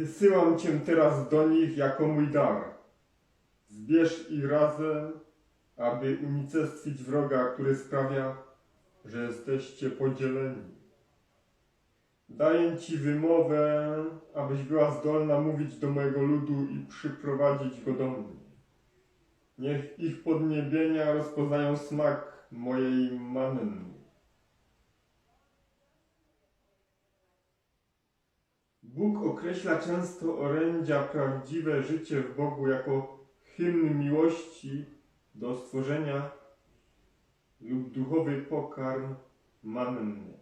Wysyłam Cię teraz do nich jako mój dar. Zbierz ich razem, aby unicestwić wroga, który sprawia, że jesteście podzieleni. Daję Ci wymowę, abyś była zdolna mówić do mojego ludu i przyprowadzić go do mnie. Niech ich podniebienia rozpoznają smak mojej manny. Bóg określa często orędzia prawdziwe życie w Bogu jako hymn miłości do stworzenia lub duchowy pokarm manny.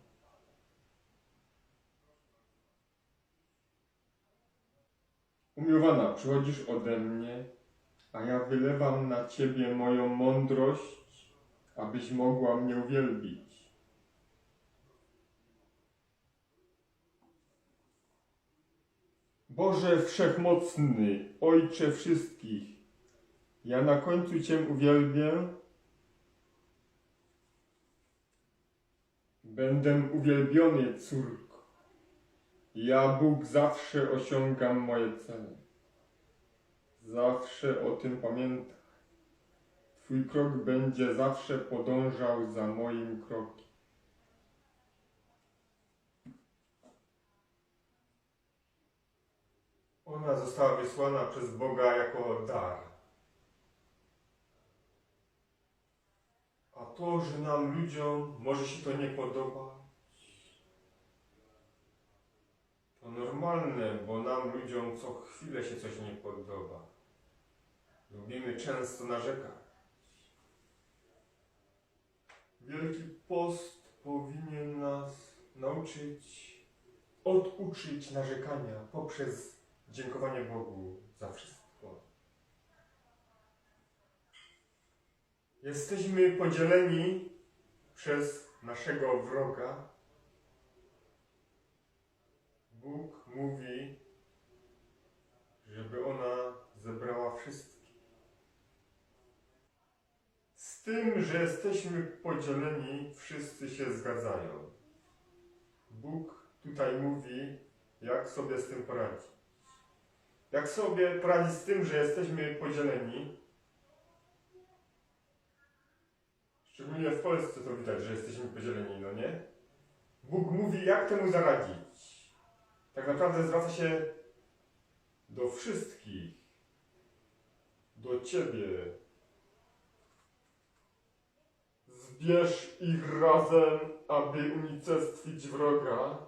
Umiłowana, przychodzisz ode mnie, a ja wylewam na ciebie moją mądrość, abyś mogła mnie uwielbić. Boże Wszechmocny, Ojcze wszystkich, ja na końcu Cię uwielbię. Będę uwielbiony, córko. Ja, Bóg, zawsze osiągam moje cele. Zawsze o tym pamiętaj. Twój krok będzie zawsze podążał za moim krokiem. Ona została wysłana przez Boga jako dar. A to, że nam ludziom może się to nie podobać, to normalne, bo nam ludziom co chwilę się coś nie podoba. Lubimy często narzekać. Wielki Post powinien nas nauczyć, oduczyć narzekania poprzez dziękowanie Bogu za wszystko. Jesteśmy podzieleni przez naszego wroga. Bóg mówi, żeby ona zebrała wszystkich. Z tym, że jesteśmy podzieleni, wszyscy się zgadzają. Bóg tutaj mówi, jak sobie z tym poradzić. Jak sobie poradzić z tym, że jesteśmy podzieleni, szczególnie w Polsce to widać, że jesteśmy podzieleni, no nie? Bóg mówi, jak temu zaradzić. Tak naprawdę zwraca się do wszystkich, do Ciebie. Zbierz ich razem, aby unicestwić wroga,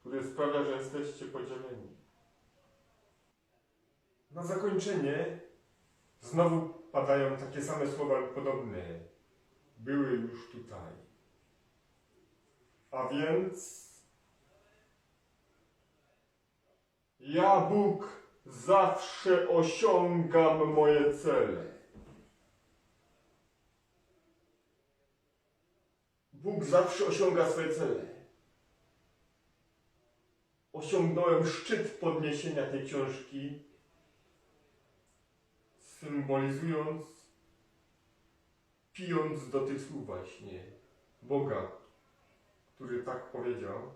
który sprawia, że jesteście podzieleni. Na zakończenie znowu padają takie same słowa podobne. Były już tutaj. A więc ja Bóg zawsze osiągam moje cele. Bóg zawsze osiąga swoje cele. Osiągnąłem szczyt podniesienia tej książki symbolizując, pijąc do tych słów właśnie Boga, który tak powiedział.